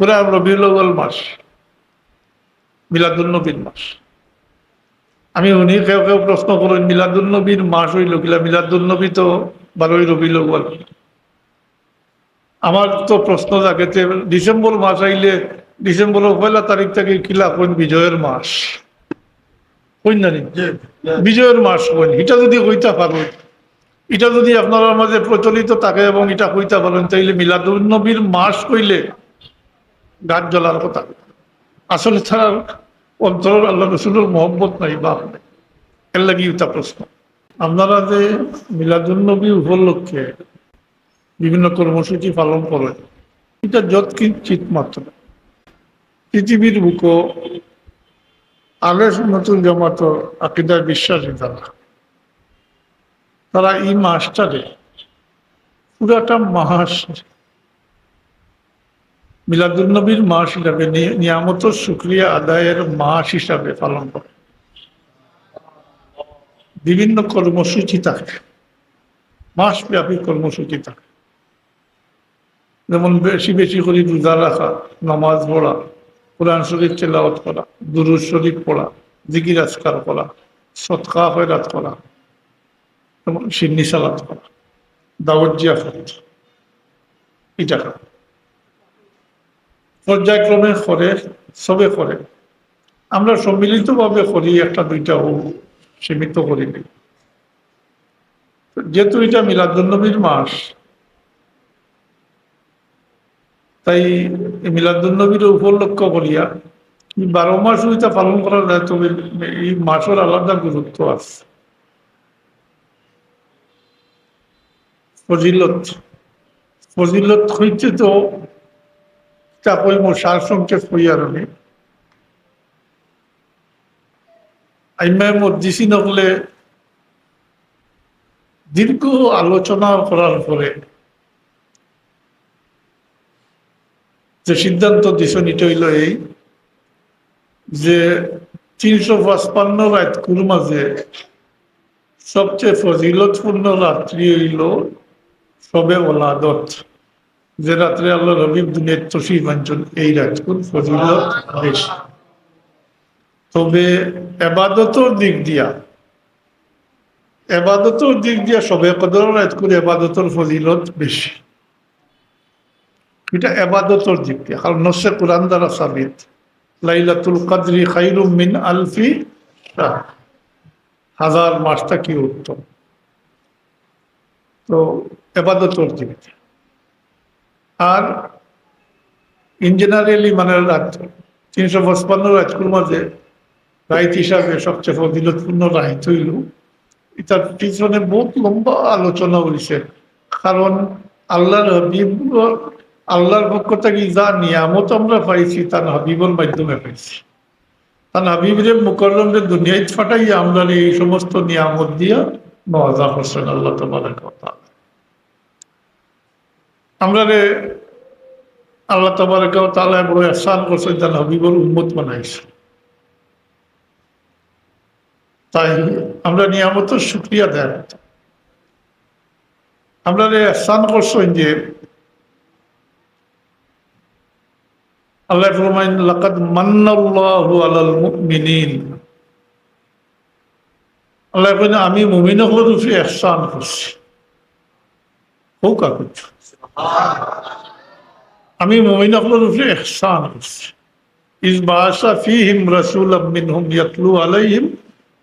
পুরা রবিউল মাস, মিলাদুন্নবীর মাস। আমি উনি কেউ কেউ প্রশ্ন করেন, মিলাদুন্নবীর মাস হইল কিলা? মিলাদুন্নবী তো বারোই রবিউল আমার তো প্রশ্ন থাকে যে ডিসেম্বর মাস আইলে ডিসেম্বরের পয়লা তারিখ থেকে কিলা কোন বিজয়ের মাস? জানি? বিজয়ের মাস কইন এটা যদি কইতা পারো। এটা যদি আপনারা মাঝে প্রচলিত থাকে এবং এটা কইতা পারেন, তাইলে মিলাদুন্নবীর মাস কইলে গাছ জ্বলার কথা। আসলে তার অন্তর আল্লাহ রসুলের মহব্বত নাই বা নাই। এর লাগি এটা প্রশ্ন। আপনারা যে মিলাদুন্নবী উপলক্ষে বিভিন্ন কর্মসূচি পালন করেন, এটা যত কিঞ্চিত মাত্র। পৃথিবীর বুক আলে নতুন জমাত আকিদার বিশ্বাসী তারা তারা এই মাসটারে পুরাটা মাস মিলাদুলনবীর মাস হিসাবে নিয়ামত শুক্রিয়া আদায়ের মাস হিসাবে পালন করে। বিভিন্ন কর্মসূচি থাকে। মাসব্যাপী কর্মসূচি থাকে। যেমন বেশি বেশি করে রোজা রাখা, নামাজ পড়া, কোরআন শরীফ তেলাওয়াত করা, দুরুদ শরীফ পড়া, জিকির আজকার করা সৎকা হয়রাত করা এবং সিন্নি সালাত করা, দাওয়াত জিয়াফত এটা করা। পর্যায়ক্রমে করে, সবে করে। আমরা সম্মিলিতভাবে করি, একটা, দুইটা সীমিত করিনি যেহেতু এটা মিলাদুন্নবীর মাস, তাই মিলাদুন্নবীর উপলক্ষ করিয়া বারো মাস ওইটা পালন করা যায় তবে এই মাসের আলাদা গুরুত্ব আছে। ফজিলত। ফজিলত হইতে তো তা কইম সার সংক্ষেপ হইয়ার আমি আইমায় মধ্যিসি নকলে দীর্ঘ আলোচনা করার পরে যে সিদ্ধান্ত দিশন এটা হইল এই, যে তিনশো পাঁচপান্ন রাতকুর মাঝে সবচেয়ে ফজিলতপূর্ণ রাত্রি হইল সবে ওলাদত। যে রাত্রে আল্লাহ রবিব দুনিয়ার তসিফ অঞ্চল এই রাতকুর ফজিলত তবে এবাদতর দিক দিয়া, এবাদতর দিক দিয়া সবে কদর রাতকুর এবাদতর ফজিলত বেশি। এটা এবাদতর দিক দিয়ে, কারণ নসে কোরআন দ্বারা সাবিত। লাইলাতুল কাদরি খাইরুম মিন আলফি। হাজার মাসটা কি উত্তম? তো এবাদতর দিক দিয়ে। আর ইন জেনারেলি মানে তিনশো পঁচপান্ন রাজকুর মাঝে রাইত হিসাবে সবচেয়ে ফজিলতপূর্ণ রাইত হইল। এটার পিছনে বহুত লম্বা আলোচনা হয়েছে কারণ আল্লাহর হাবিব, আল্লাহর পক্ষ থেকে যা নিয়ামত আমরা পাইছি তার হাবিবর মাধ্যমে পাইছি। তার হাবিবরে মুকরমরে দুনিয়ায় ফাটাই আমরা এই সমস্ত নিয়ামত দিয়া নওয়াজা হোসেন আল্লাহ তোমার কথা আমরা রে আল্লাহ তোমার তালা বড় আসান করছেন তার হাবিবর উন্মত বানাইছে। তাই আমরা নিয়ামত শুক্রিয়া দেয় আমরা রে আসান করছেন যে আল্লাহ ফরমাইন, লাকাদ মান্নাল্লাহু আলাল আল্লাহ আমি মুমিন হল রূপে ইহসান করছি। হোক আর কিছু আমি মুমিন হল রূপে ইহসান করছি। ইস বাসা ফিহিম রাসূলাম মিনহুম ইয়াতলু আলাইহিম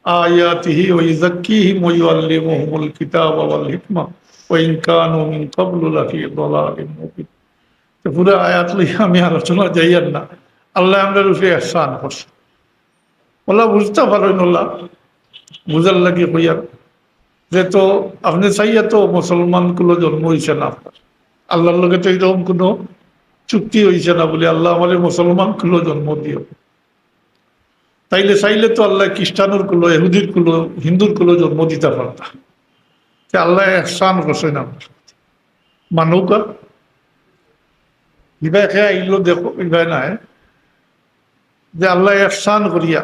আয়াতিহি ওয়া ইযাক্কিহিম ওয়া ইউআল্লিমুহুমুল কিতাবা ওয়াল হিকমা ওয়া ইন কানু মিন ক্বাবলু লাফি দালালিন মুবিন। তো পুরো আয়াত লইয়া আমি আলোচনা যাইয়ার না। আল্লাহ আমরা রূপে এহসান করছে। ওলা বুঝতে পারেন ওলা বুঝার লাগে হইয়ার। যে তো আপনি চাইয়া তো মুসলমানগুলো জন্ম হয়েছে না। আপনার আল্লাহর লগে তো এরকম কোনো চুক্তি হয়েছে না বলে আল্লাহ আমাদের মুসলমান কুলো জন্ম দিও। তাইলে চাইলে তো আল্লাহ খ্রিস্টানের কুলো এহুদির কুলো হিন্দুর কুলো জন্ম দিতে পারতাম যে আল্লাহ এহসান করছে না। মানুকা। খেয়ে আইলো দেখো, ইবাই নাই। যে আল্লাহ এহসান করিয়া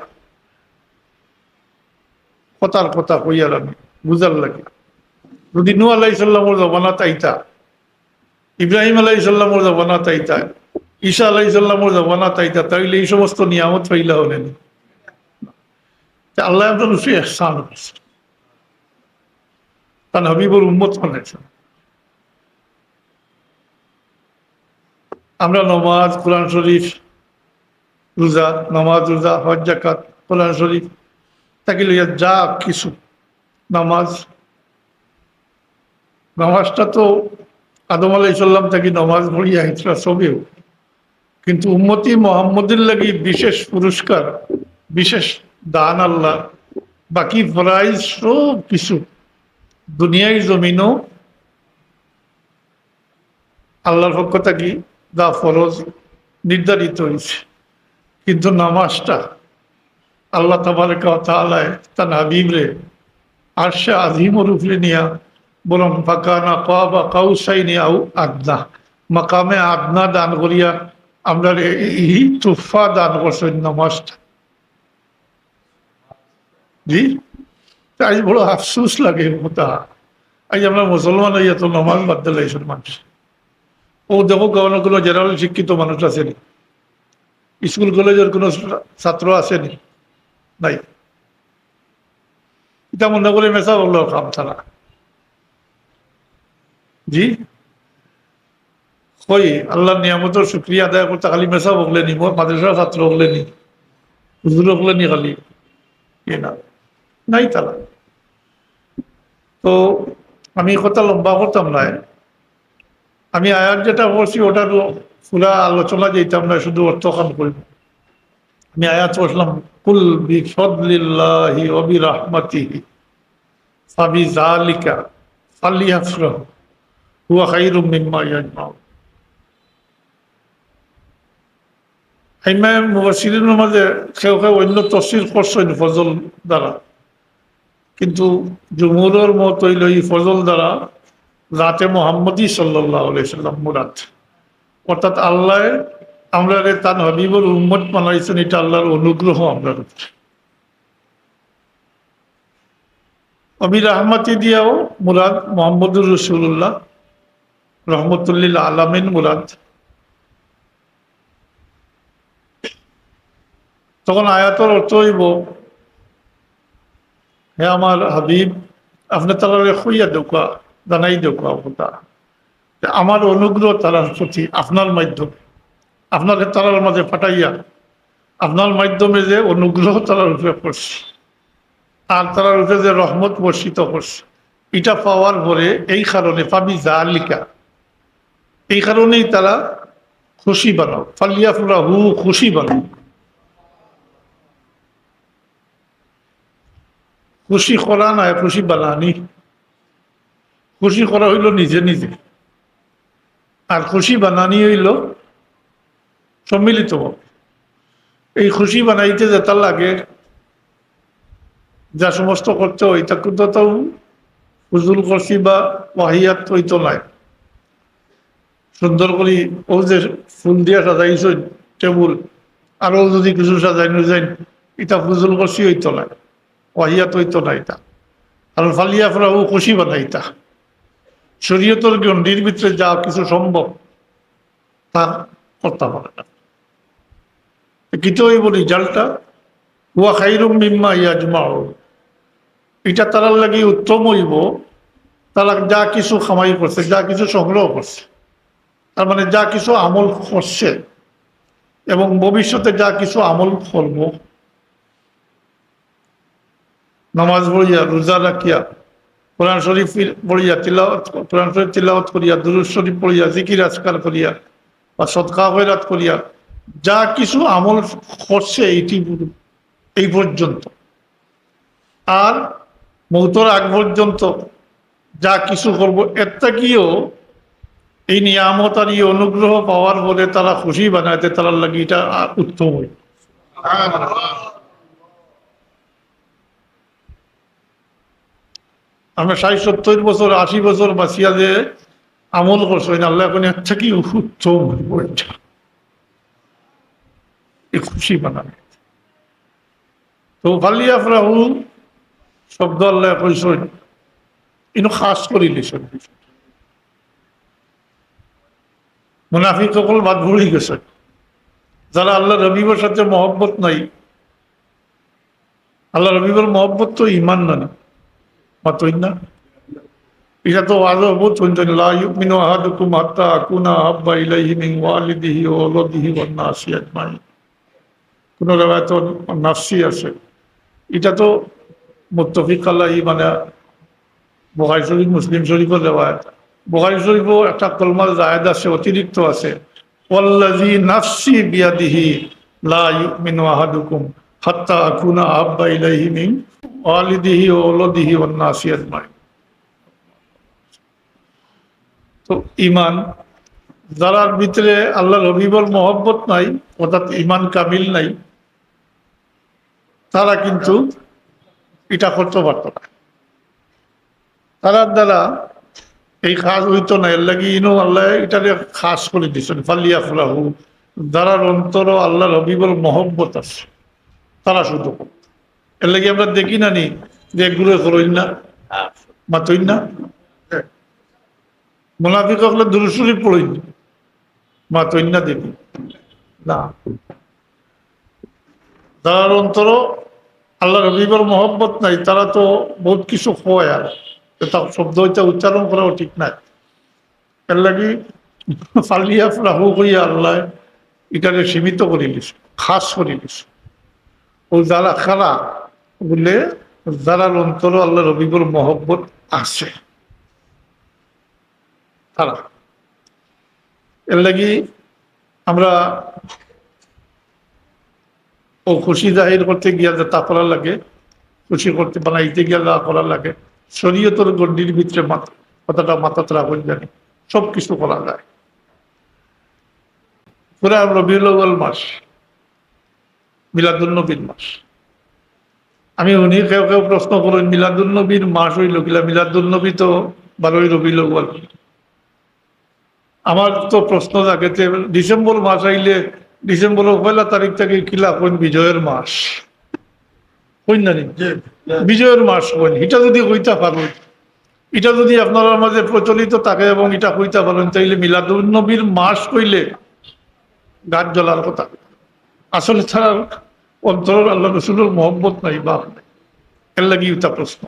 কথার কথা কইয়ার আমি। বুঝার লাগে। যদি নু আল্লাহ সাল্লামর জমানা তাইতা ইব্রাহিম আলাই সাল্লামর জমানা তাইতা ঈশা আলাই সাল্লামর জমানা তাইতা তাইলে এই সমস্ত নিয়ামত হইলা হলেন আল্লাহ আপনার উঠে এহসান করছে। তার হাবিবুর উম্মত বানাইছেন আমরা নমাজ, কোরআন শরীফ, রোজা, নমাজ, রোজা, হজ জাকাত কোরআন শরীফ, তাকে লইয়া যা কিছু নামাজ। নামাজটা তো আদম আলাই সাল্লাম তাকে নমাজ পড়িয়া হিতরা সবেও কিন্তু উম্মতি মোহাম্মদের লাগি বিশেষ পুরস্কার, বিশেষ দান আল্লাহ, বাকি প্রাইজ সব কিছু দুনিয়ায় জমিনও আল্লাহর পক্ষ থাকি দা ফরজ নির্ধারিত হয়েছে কিন্তু নামাজটা আল্লাহ তাবারকা তালায় তার হাবিবরে আরশা আজিমর উপরে নিয়া বরং ফাঁকানা কাবা কাউসাইনি আউ আদনা। মাকামে আদনা দান করিয়া আমরা এই তুফা দান করছেন নামাজটা। জি? আজ বড় আফসুস লাগে মোটা আজ আমরা মুসলমান হইয়া তো নমাজ বাদ দিলে এইসব মানুষ। ও দেখো, কোনো জেনারেল শিক্ষিত মানুষ আসেনি স্কুল কলেজের কোনো ছাত্র আসেনি নাই। এটা মনে করে মেসা বলল কাম ছাড়া জি? কই আল্লাহ নিয়ামতের শুক্রিয়া আদায় করতে খালি মেসা বকলেনি মাদ্রাসা ছাত্র বকলেনি হুজুর বকলেনি খালি। এ না, নাই তারা। তো আমি কথা লম্বা করতাম না। আমি আয়াত যেটা বলছি ওটার পুরা আলোচনা যেতাম না শুধু অর্থখান করব আমি আয়াত বসলাম কুল বি ফদলিল্লাহি অবি রাহমাতিহি জালিকা হুয়া মিম্মা মাঝে কেউ কেউ অন্য তফসিল করছেন ফজল দ্বারা, কিন্তু জুমুরের মত হইল এই ফজল দ্বারা রাতে মোহাম্মদী সাল্লাহ সাল্লাম মুরাদ। অর্থাৎ আল্লাহ আমরা তার হাবিবুর উম্মত বানাইছেন, এটা আল্লাহর অনুগ্রহ আমরা অবির আহমতি দিয়াও মুরাদ মোহাম্মদুর রসুল্লাহ রহমতুল্লিল আলমিন মুরাদ। তখন আয়াতর অর্থ হইব, হে আমার হাবিব, আপনি তারা খুইয়া দোকা জানাই দোকা কথা আমার অনুগ্রহ তারার প্রতি, আপনার মাধ্যমে। আপনাকে তারার মাঝে পাঠাইয়া আপনার মাধ্যমে যে অনুগ্রহ তারার উপরে করছে আর তারার উপরে যে রহমত বর্ষিত করছে এটা পাওয়ার পরে এই কারণে পাবি জালিকা এই কারণেই তারা খুশি বানাও ফালিয়া ফুরা হু খুশি বানাও। খুশি করা নয় খুশি বানানি। খুশি করা হইল নিজে নিজে। আর খুশি বানানি হইল সম্মিলিত এই খুশি বানাইতে যেটা লাগে, যা সমস্ত করতে হয়, তা তাও ফুজুল করছি বা ওয়াহিয়াত হইতো নাই। সুন্দর করি ও যে ফুল দিয়া সাজাইছ টেবুল আরও যদি কিছু সাজাইনো যায় এটা ফুজুল করছি হইতো নাই, ওয়াহিয়াত হইতো না এটা। আর ফালিয়া ফেরাও খুশি বানাইতা। শরীয়তর গণ্ডির ভিতরে যা কিছু সম্ভব, তা করতে পারে না। কিন্তু বলি, জালটা। হুয়া খাইরুম মিম্মা ইয়াজমাও এটা তারার লাগি উত্তম হইব। তারা যা কিছু খামাই করছে, যা কিছু সংগ্রহ করছে। তার মানে যা কিছু আমল করছে এবং ভবিষ্যতে যা কিছু আমল করব। নামাজ পড়িয়া, রোজা রাখিয়া, কোরআন শরীফ পড়িয়া, তিলাওয়াত, কোরআন শরীফ তিলাওয়াত করিয়া দুরুজ শরীফ পড়িয়া, জিকির আজকার করিয়া বা সৎকা হয়রাত করিয়া যা কিছু আমল করছে এইটি এই পর্যন্ত। আর মৌতর আগ পর্যন্ত যা কিছু করব একটা গিয়েও এই নিয়ামত আর অনুগ্রহ পাওয়ার পরে তারা খুশি বানাইতে তারা লাগি এটা উত্তম হয় আমরা ষাট সত্তর বছর, আশি বছর বাঁচিয়া যে আমল করছ আল্লাহ এখন একটা কি উত্তম বইটা খুশি বানাবে তো ফালিয়া ফ্রাহু শব্দ আল্লাহ কইসন ইনো খাস করি লিছন মুনাফিক সকল বাদ ভুলি গেছে। যারা আল্লাহ রবিবের সাথে মহব্বত নাই, আল্লাহ রবিবের মহব্বত তো ইমান না মাতই না। এটা তো আরও শুনছেন লা ইউমিনু আহাদুকুম হাত্তা আকুনা আহাব্বা ইলাইহি মিন ওয়ালিদিহি ওয়া ওয়ালাদিহি ওয়ান নাসি কোন রেওয়ায়ত নাফসি আছে। এটা তো মুত্তফিক মানে বোখারি শরীফ, মুসলিম শরীফের শরীফও একটা কলমার জায়দ আছে, অতিরিক্ত আছে। ওয়াল্লাজি নাফসি বিয়াদিহি লা হাত্তা আকুনা আহাব্বা ইলাইহি মিন ওয়ালিদিহি আজমাইন। তো ইমান যারার ভিতরে আল্লাহ রবিবর মহব্বত নাই, অর্থাৎ ইমান কামিল নাই তারা কিন্তু এটা করতে পারত না। তারার দ্বারা এই খাস হইতো না, এর লাগি ইনো আল্লাহ এটারে খাস করে দিচ্ছেন ফালিয়া ফুলাহু যারার অন্তর আল্লাহ রবিবর মহব্বত আছে, তারা শুধু। এর লাগি আমরা দেখি না নি যে এগুলো করইন না মাতইন না। মুনাফিক হলে দুরুসুরি পড়ইন মা তৈন্যা দেবী না। যার অন্তর আল্লাহ রবিবার মহব্বত নাই, তারা তো বহুত কিছু হয় আর। তার শব্দ হইতে উচ্চারণ করাও ঠিক নাই। এর লাগি ফালিয়া রাহু করিয়া আল্লাহ এটাকে সীমিত করে দিস, খাস করে দিস। ও যারা খারা, বলে যারা অন্তর আল্লাহ রবিবার মহব্বত আছে। তারা। এর লাগি আমরা ও খুশি জাহির করতে গিয়া যে তা করা লাগে, খুশি করতে বানাইতে গিয়া যা করা লাগে, শরীয়তর গণ্ডির ভিতরে কথাটা মাথা মাথাতে রাখুন জানি সব কিছু করা যায়। পুরা রবিউল মাস, মিলাদুন্নবীর মাস। আমি উনি কেউ কেউ প্রশ্ন করেন, মিলাদুন্নবীর মাস হইল কিলা, মিলাদুন্নবী তো বারোই রবিউল আমার তো প্রশ্ন থাকে যে ডিসেম্বর মাস আইলে ডিসেম্বরের পয়লা তারিখ থেকে কিলা কোন বিজয়ের মাস। বিজয়ের মাস কইন এটা যদি হইতা পারেন এটা যদি আপনারা মাঝে প্রচলিত থাকে এবং এটা হইতা পারেন তাইলে মিলাদুল নবীর মাস কইলে গাছ জ্বলার কথা। আসলে ছাড়া অন্তর আল্লাহ রসুলের মহব্বত নাই বা নাই। এর লাগি প্রশ্ন।